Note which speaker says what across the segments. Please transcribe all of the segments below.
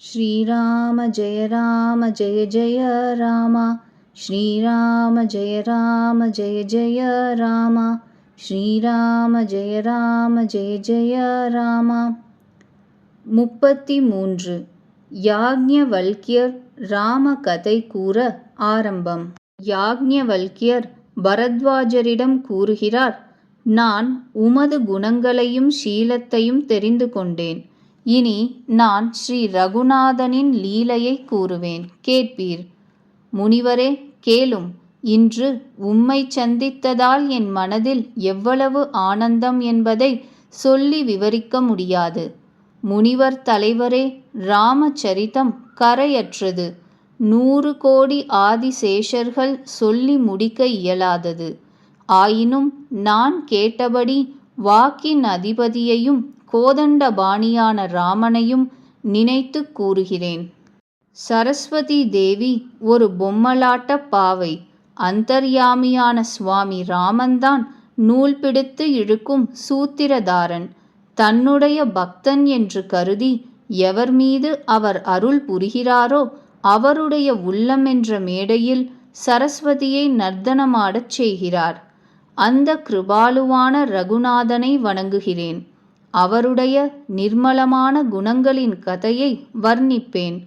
Speaker 1: श्रीराम जय राम जय जय राम श्रीराम जय राम जय जय राम ஸ்ரீராம ஜெய ராம ஜெய ஜெய ராமா முப்பத்தி மூன்று யாக்ஞவல்கியர் ராம கதை கூற ஆரம்பம் யாக்ஞவல்கியர் பரத்வாஜரிடம் கூறுகிறார் நான் உமது குணங்களையும் சீலத்தையும் தெரிந்து கொண்டேன் இனி நான் ஸ்ரீ ரகுநாதனின் லீலையை கூறுவேன். கேட்பீர். முனிவரே கேளும். இன்று உம்மை சந்தித்ததால் என் மனதில் எவ்வளவு ஆனந்தம் என்பதை சொல்லி விவரிக்க முடியாது. முனிவர் தலைவரே ராமச்சரிதம் கரையற்றது. நூறு கோடி ஆதிசேஷர்கள் சொல்லி முடிக்க இயலாதது. ஆயினும் நான் கேட்டபடி வாக்கின் அதிபதியையும் கோதண்டபாணியான ராமனையும் நினைத்து கூறுகிறேன். சரஸ்வதி தேவி ஒரு பொம்மலாட்ட பாவை. அந்தர்யாமியான சுவாமி ராமன்தான் நூல் பிடித்து இழுக்கும் சூத்திரதாரன். தன்னுடைய பக்தன் என்று கருதி எவர் மீது அவர் அருள் புரிகிறாரோ அவருடைய உள்ளம் என்ற மேடையில் சரஸ்வதியை நர்த்தனமாடச் செய்கிறார். அந்த கிருபாலுவான ரகுநாதனை வணங்குகிறேன். அவருடைய நிர்மலமான குணங்களின் கதையை வர்ணிப்பேன்.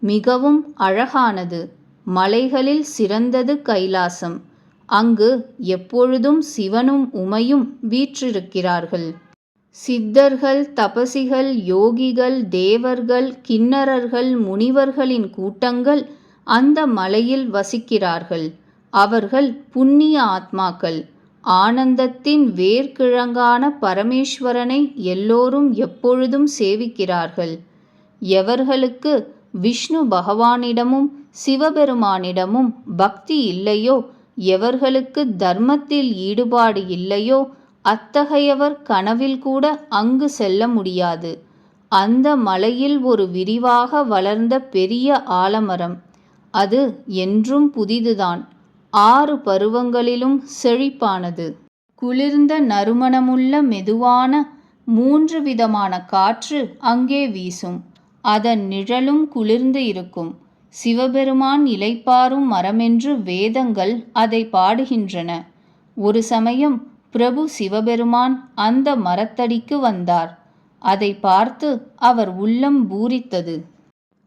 Speaker 1: மிகவும் அழகானது. மலைகளில் சிறந்தது கைலாசம். அங்கு எப்பொழுதும் சிவனும் உமையும் வீற்றிருக்கிறார்கள். சித்தர்கள் தபசிகள் யோகிகள் தேவர்கள் கிண்ணறர்கள் முனிவர்களின் கூட்டங்கள் அந்த மலையில் வசிக்கிறார்கள். அவர்கள் புண்ணிய ஆத்மாக்கள். ஆனந்தத்தின் வேர்க்கிழங்கான பரமேஸ்வரனை எல்லோரும் எப்பொழுதும் சேவிக்கிறார்கள். எவர்களுக்கு விஷ்ணு பகவானிடமும் சிவபெருமானிடமும் பக்தி இல்லையோ எவர்களுக்கு தர்மத்தில் ஈடுபாடு இல்லையோ அத்தகையவர் கனவில் கூட அங்கு செல்ல முடியாது. அந்த மலையில் ஒரு விரிவாக வளர்ந்த பெரிய ஆலமரம். அது என்றும் புதிதுதான். ஆறு பருவங்களிலும் செழிப்பானது. குளிர்ந்த நறுமணமுள்ள மெதுவான மூன்று விதமான காற்று அங்கே வீசும். அதன் நிழலும் குளிர்ந்து இருக்கும். சிவபெருமான் இலைப்பாரும் மரமென்று வேதங்கள் அதை பாடுகின்றன. ஒரு சமயம் பிரபு சிவபெருமான் அந்த மரத்தடிக்கு வந்தார். அதை பார்த்து அவர் உள்ளம் பூரித்தது.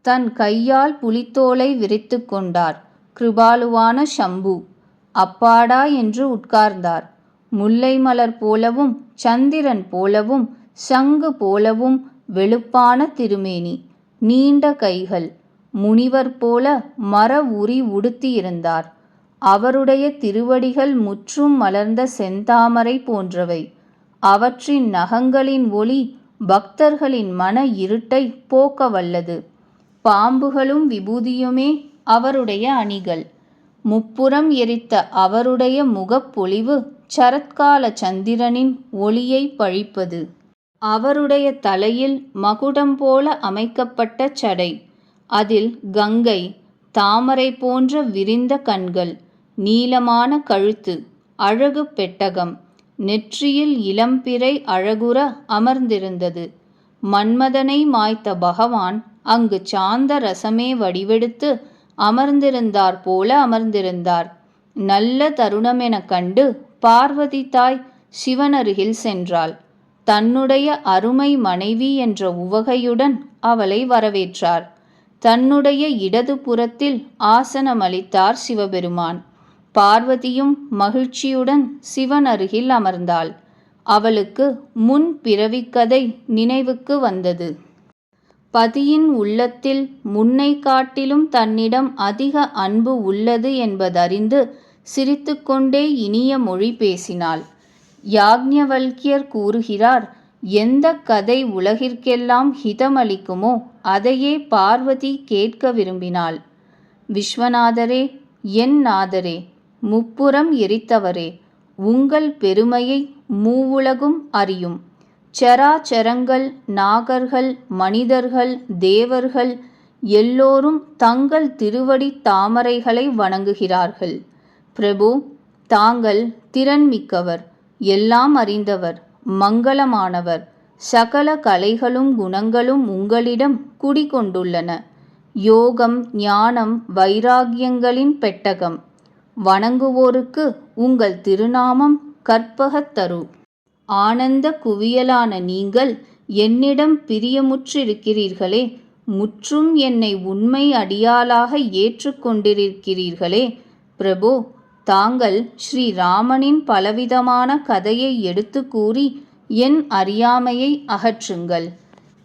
Speaker 1: தன் கையால் புலித்தோலை விரித்து கொண்டார். கிருபாலுவான ஷம்பு. அப்பாடா என்று உட்கார்ந்தார். முல்லை மலர் போலவும் சந்திரன் போலவும் சங்கு போலவும் வெளுப்பான திருமேனி. நீண்ட கைகள். முனிவர் போல மர உரி உடுத்தியிருந்தார். அவருடைய திருவடிகள் முற்றும் மலர்ந்த செந்தாமரை போன்றவை. அவற்றின் நகங்களின் ஒளி பக்தர்களின் மன இருட்டை போக்க வல்லது பாம்புகளும் விபூதியுமே அவருடைய அணிகள். முப்புறம் எரித்த அவருடைய முகப்பொலிவு சரத்கால சந்திரனின் ஒளியை பழிப்பது. அவருடைய தலையில் மகுடம் போல அமைக்கப்பட்ட சடை. அதில் கங்கை தாமரை போன்ற விரிந்த கண்கள் நீளமான கழுத்து அழகு பெட்டகம் நெற்றியில் இளம்பிறை அழகுற அமர்ந்திருந்தது. மன்மதனை மாய்த்த பகவான் அங்கு சாந்த ரசமே வடிவெடுத்து அமர்ந்திருந்தார் போல அமர்ந்திருந்தார். நல்ல தருணம் என கண்டு பார்வதி தாய் சிவனருகில் சென்றாள். தன்னுடைய அருமை மனைவி என்ற உவகையுடன் அவளை வரவேற்றார். தன்னுடைய இடது புறத்தில் ஆசனமளித்தார் சிவபெருமான். பார்வதியும் மகிழ்ச்சியுடன் சிவன் அருகில் அமர்ந்தாள். அவளுக்கு முன் பிறவிக்கதை நினைவுக்கு வந்தது. பதியின் உள்ளத்தில் முன்னை காட்டிலும் தன்னிடம் அதிக அன்பு உள்ளது என்பதறிந்து சிரித்துக்கொண்டே இனிய மொழி பேசினாள். யாக்ஞவல்கியர் கூறுகிறார் எந்த கதை உலகிற்கெல்லாம் ஹிதமளிக்குமோ அதையே பார்வதி கேட்க விரும்பினாள். விஸ்வநாதரே என் நாதரே முப்புறம் எரித்தவரே உங்கள் பெருமையை மூவுலகும் அறியும். சராச்சரங்கள் நாகர்கள் மனிதர்கள் தேவர்கள் எல்லோரும் தங்கள் திருவடி தாமரைகளை வணங்குகிறார்கள். பிரபு தாங்கள் திறன்மிக்கவர் எல்லாம் அறிந்தவர் மங்களமானவர் சகல கலைகளும் குணங்களும் உங்களிடம் குடிகொண்டுள்ளன. யோகம் ஞானம் வைராகியங்களின் பெட்டகம். வணங்குவோருக்கு உங்கள் திருநாமம் கற்பகத்தரு ஆனந்த குவியலான நீங்கள் என்னிடம் பிரியமுற்றிருக்கிறீர்களே முற்றும் என்னை உண்மை அடியாளாக ஏற்றுக்கொண்டிருக்கிறீர்களே. பிரபு தாங்கள் ஸ்ரீராமனின் பலவிதமான கதையை எடுத்து கூறி என் அறியாமையை அகற்றுங்கள்.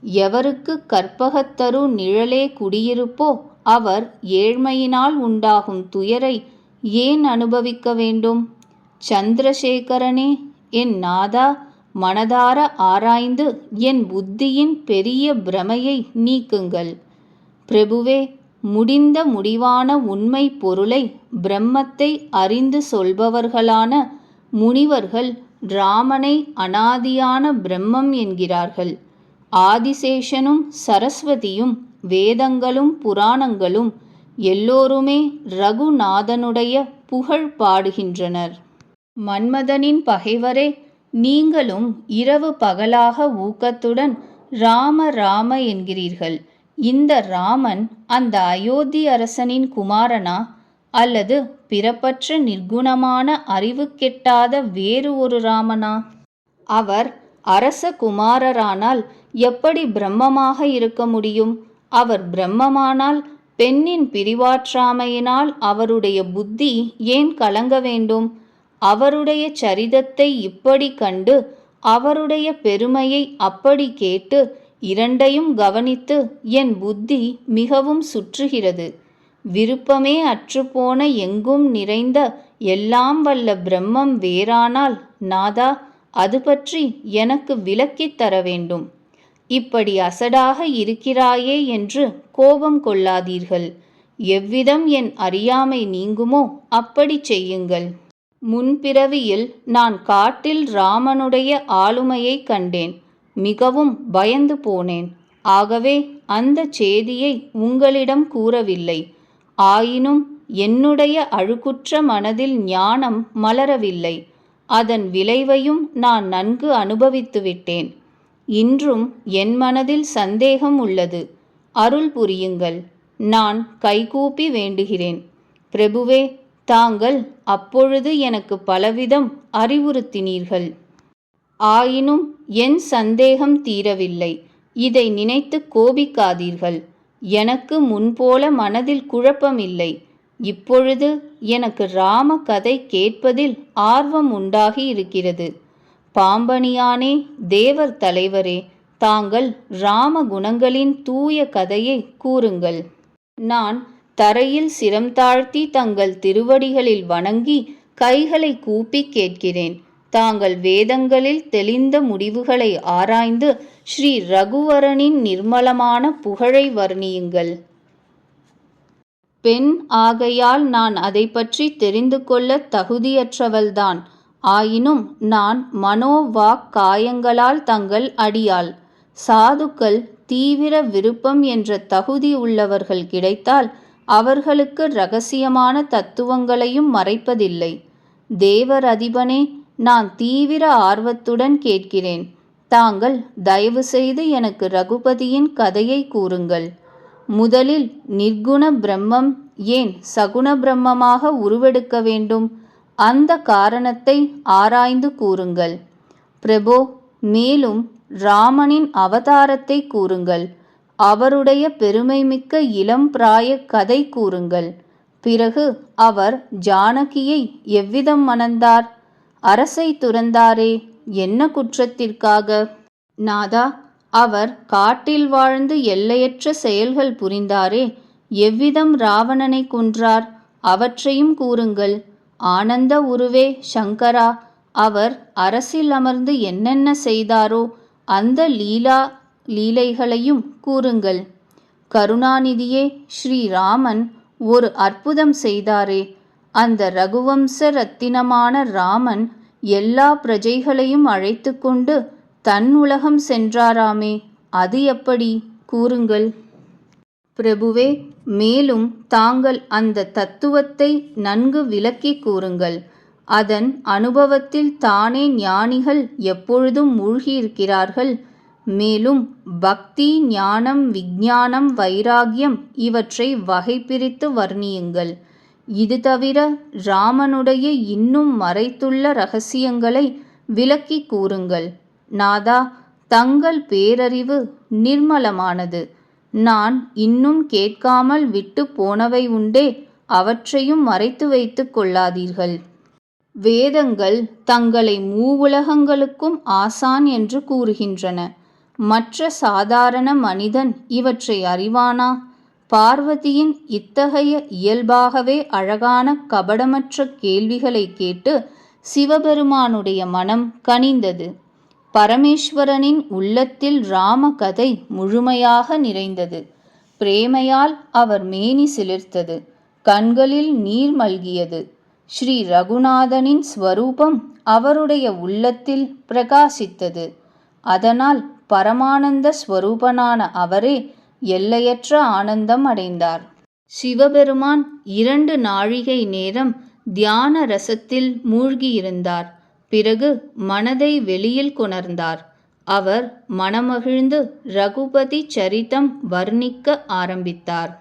Speaker 1: எவருக்கு கற்பகத்தரு நிழலே குடியிருப்போ அவர் ஏழ்மையினால் உண்டாகும் துயரை ஏன் அனுபவிக்க வேண்டும்? சந்திரசேகரனே என் நாதா மனதார ஆராய்ந்து என் புத்தியின் பெரிய பிரமையை நீக்குங்கள். பிரபுவே முடிந்த முடிவான உண்மை பொருளை பிரம்மத்தை அறிந்து சொல்பவர்களான முனிவர்கள் ராமனை அனாதியான பிரம்மம் என்கிறார்கள். ஆதிசேஷனும் சரஸ்வதியும் வேதங்களும் புராணங்களும் எல்லோருமே ரகுநாதனுடைய புகழ் பாடுகின்றனர். மன்மதனின் பகைவரே நீங்களும் இரவு பகலாக ஊக்கத்துடன் ராம ராம என்கிறீர்கள். இந்த ராமன் அந்த அயோத்தி அரசனின் குமாரனா? அல்லது பிறப்பற்ற நிர்குணமான அறிவு கெட்டாத வேறு ஒரு ராமனா? அவர் அரச குமாரரானால் எப்படி பிரம்மமாக இருக்க முடியும்? அவர் பிரம்மமானால் பெண்ணின் பிரிவாற்றாமையினால் அவருடைய புத்தி ஏன் கலங்க வேண்டும்? அவருடைய சரிதத்தை இப்படி கண்டு அவருடைய பெருமையை அப்படி கேட்டு இரண்டையும் கவனித்து என் புத்தி மிகவும் சுற்றுகிறது. விருப்பமே அற்றுப்போன எங்கும் நிறைந்த எல்லாம் வல்ல பிரம்மம் வேறானால் நாதா அது பற்றி எனக்கு விளக்கித் தர வேண்டும். இப்படி அசடாக இருக்கிறாயே என்று கோபம் கொள்ளாதீர்கள். எவ்விதம் என் அறியாமை நீங்குமோ அப்படி செய்யுங்கள். முன்பிறவியில் நான் காட்டில் ராமனுடைய ஆளுமையை கண்டேன் மிகவும் பயந்து போனேன். ஆகவே அந்த செய்தியை உங்களிடம் கூறவில்லை. ஆயினும் என்னுடைய அழுக்குற்ற மனதில் ஞானம் மலரவில்லை. அதன் விளைவையும் நான் நன்கு அனுபவித்துவிட்டேன் இன்றும் என் மனதில் சந்தேகம் உள்ளது. அருள் புரியுங்கள். நான் கைகூப்பி வேண்டுகிறேன். பிரபுவே தாங்கள் அப்பொழுது எனக்கு பலவிதம் அறிவுறுத்தினீர்கள். ஆயினும் என் சந்தேகம் தீரவில்லை. இதை நினைத்து கோபிக்காதீர்கள். எனக்கு முன்போல மனதில் குழப்பமில்லை. இப்பொழுது எனக்கு ராம கதை கேட்பதில் ஆர்வம் உண்டாகி இருக்கிறது. பாம்பனியானே தேவர் தலைவரே தாங்கள் ராம குணங்களின் தூய கதையை கூறுங்கள். நான் தரையில் சிரம் தாழ்த்தி தங்கள் திருவடிகளில் வணங்கி கைகளை கூப்பி கேட்கிறேன். தாங்கள் வேதங்களில் தெளிந்த முடிவுகளை ஆராய்ந்து ஸ்ரீ ரகுவரனின் நிர்மலமான புகழை வர்ணியுங்கள். பெண் ஆகையால் நான் அதை பற்றி தெரிந்து கொள்ள தகுதியற்றவள்தான். ஆயினும் நான் மனோவாக் காயங்களால் தங்கள் அடியாள். சாதுக்கள் தீவிர விருப்பம் என்ற தகுதி உள்ளவர்கள் கிடைத்தால் அவர்களுக்கு ரகசியமான தத்துவங்களையும் மறைப்பதில்லை. தேவர் அதிபனே நான் தீவிர ஆர்வத்துடன் கேட்கிறேன். தாங்கள் தயவு செய்து எனக்கு ரகுபதியின் கதையை கூறுங்கள். முதலில் நிர்குண பிரம்மம் ஏன் சகுண பிரம்மமாக உருவெடுக்க வேண்டும்? அந்த காரணத்தை ஆராய்ந்து கூறுங்கள். பிரபோ மேலும் ராமனின் அவதாரத்தை கூறுங்கள். அவருடைய பெருமைமிக்க இளம் பிராய கதை கூறுங்கள். பிறகு அவர் ஜானகியை எவ்விதம் மணந்தார்? அரசை துறந்தாரே என்ன குற்றத்திற்காக? நாதா அவர் காட்டில் வாழ்ந்து எல்லையற்ற செயல்கள் புரிந்தாரே எவ்விதம் ராவணனை கொன்றார்? அவற்றையும் கூறுங்கள். ஆனந்த உருவே சங்கரா அவர் அரசில் அமர்ந்து என்னென்ன செய்தாரோ அந்த லீலா லீலைகளையும் கூறுங்கள். கருணாநிதியே ஸ்ரீராமன் ஒரு அற்புதம் செய்தாரே. அந்த ரகுவம்ச ரத்தினமான ராமன் எல்லா பிரஜைகளையும் அழைத்து கொண்டு தன் உலகம் சென்றாராமே. அது எப்படி? கூறுங்கள். பிரபுவே மேலும் தாங்கள் அந்த தத்துவத்தை நன்கு விளக்கி கூறுங்கள். அதன் அனுபவத்தில் தானே ஞானிகள் எப்பொழுதும் மூழ்கியிருக்கிறார்கள். மேலும் பக்தி ஞானம் விஞ்ஞானம் வைராகியம் இவற்றை வகை பிரித்து வர்ணியுங்கள். இது தவிர ராமனுடைய இன்னும் மறைத்துள்ள ரகசியங்களை விளக்கி கூறுங்கள். நாதா தங்கள் பேரறிவு நிர்மலமானது. நான் இன்னும் கேட்காமல் விட்டு போனவை உண்டே அவற்றையும் மறைத்து வைத்துக் கொள்ளாதீர்கள். வேதங்கள் தங்களை மூவுலகங்களுக்கும் ஆசான் என்று கூறுகின்றன. மற்ற சாதாரண மனிதன் இவற்றை அறிவானா? பார்வதியின் இத்தகைய இயல்பாகவே அழகான கபடமற்ற கேள்விகளை கேட்டு சிவபெருமானுடைய மனம் கனிந்தது. பரமேஸ்வரனின் உள்ளத்தில் ராம கதை முழுமையாக நிறைந்தது. பிரேமையால் அவர் மேனி சிலிர்த்தது. கண்களில் நீர் மல்கியது. ஸ்ரீ ரகுநாதனின் ஸ்வரூபம் அவருடைய உள்ளத்தில் பிரகாசித்தது. அதனால் பரமானந்த ஸ்வரூபனான அவரே எல்லையற்ற ஆனந்தம் அடைந்தார். சிவபெருமான் இரண்டு நாழிகை நேரம் தியான ரசத்தில் மூழ்கியிருந்தார். பிறகு மனதை வெளியில் கொணர்ந்தார். அவர் மனமகிழ்ந்து ரகுபதி சரிதம் வர்ணிக்க ஆரம்பித்தார்.